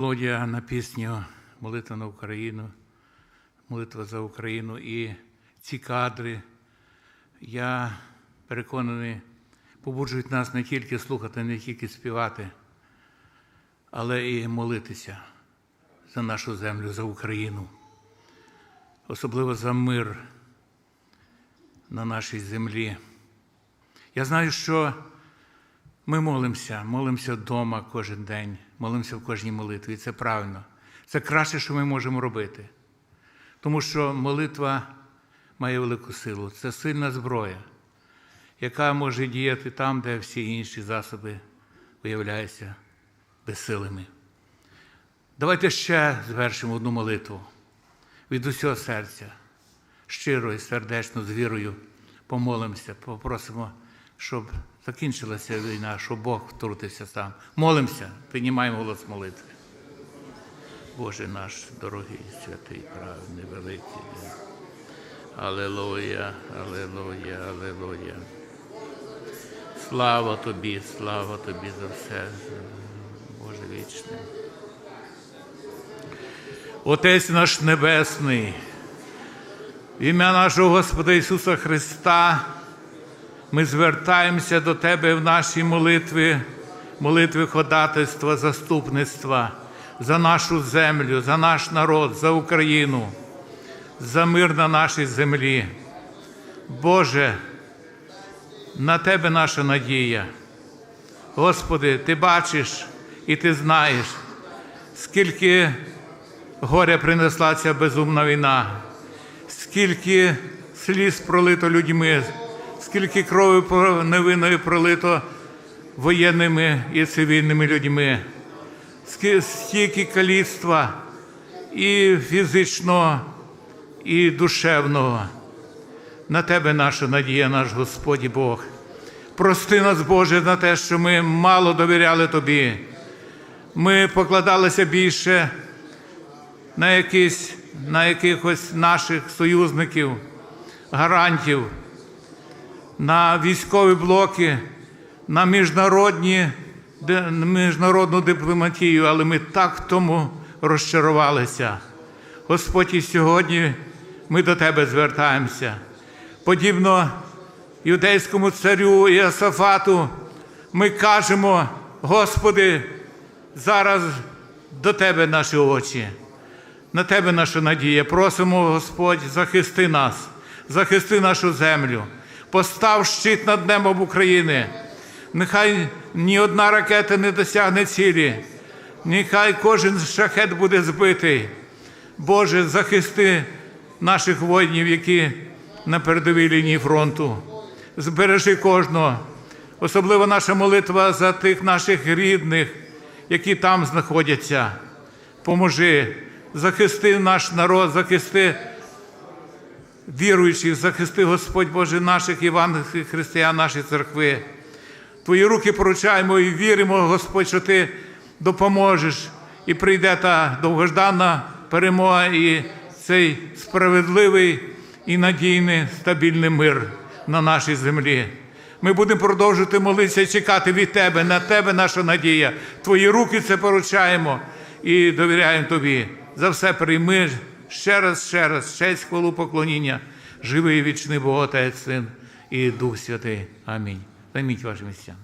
Мелодія на пісню Молитва на Україну, молитва за Україну і ці кадри, я переконаний, побуджують нас не тільки слухати, не тільки співати, але і молитися за нашу землю, за Україну, особливо за мир на нашій землі. Я знаю, що ми молимося, молимося вдома кожен день, молимося в кожній молитві. І це правильно. Це краще, що ми можемо робити. Тому що молитва має велику силу. Це сильна зброя, яка може діяти там, де всі інші засоби виявляються безсилими. Давайте ще звершимо одну молитву від усього серця, щиро і сердечно, з вірою помолимося, попросимо, щоб закінчилася війна, щоб Бог втрутився сам. Молимося, піднімаємо голос молитви. Боже наш дорогий, святий, праведний, великий. Алелуя, алелуя, алелуя. Слава тобі, слава тобі за все, Боже вічний. Отець наш Небесний, в ім'я нашого Господа Ісуса Христа, ми звертаємося до Тебе в нашій молитві, молитви ходатайства, заступництва за нашу землю, за наш народ, за Україну, за мир на нашій землі. Боже, на Тебе наша надія. Господи, Ти бачиш і Ти знаєш, скільки горя принесла ця безумна війна, скільки сліз пролито людьми, скільки крові невинної пролито воєнними і цивільними людьми, стільки каліцтва і фізичного, і душевного. На Тебе наша надія, наш Господь Бог. Прости нас, Боже, на те, що ми мало довіряли Тобі. Ми покладалися більше на якісь, на якихось наших союзників, гарантів, на військові блоки, на міжнародні, міжнародну дипломатію, але ми так тому розчарувалися. Господь, і сьогодні ми до Тебе звертаємося. Подібно юдейському царю Іосафату, ми кажемо, Господи, зараз до Тебе наші очі. На Тебе наша надія. Просимо, Господь, захисти нас, захисти нашу землю, постав щит над небом України. Нехай ні одна ракета не досягне цілі, нехай кожен шахет буде збитий. Боже, захисти наших воїнів, які на передовій лінії фронту. Збережи кожного, особливо наша молитва за тих наших рідних, які там знаходяться. Поможи, захисти наш народ, захисти віруючих, захисти Господь Боже наших євангельських християн, нашої церкви. Твої руки поручаємо і віримо, Господь, що Ти допоможеш і прийде та довгождана перемога і цей справедливий і надійний стабільний мир на нашій землі. Ми будемо продовжувати молитися і чекати від Тебе, на Тебе наша надія. Твої руки це поручаємо і довіряємо Тобі. За все прийми ще раз, ще раз, честь, хвалу, поклоніння, живий вічний Бог, Отець, Син і Дух Святий. Амінь. Займіть ваші місця.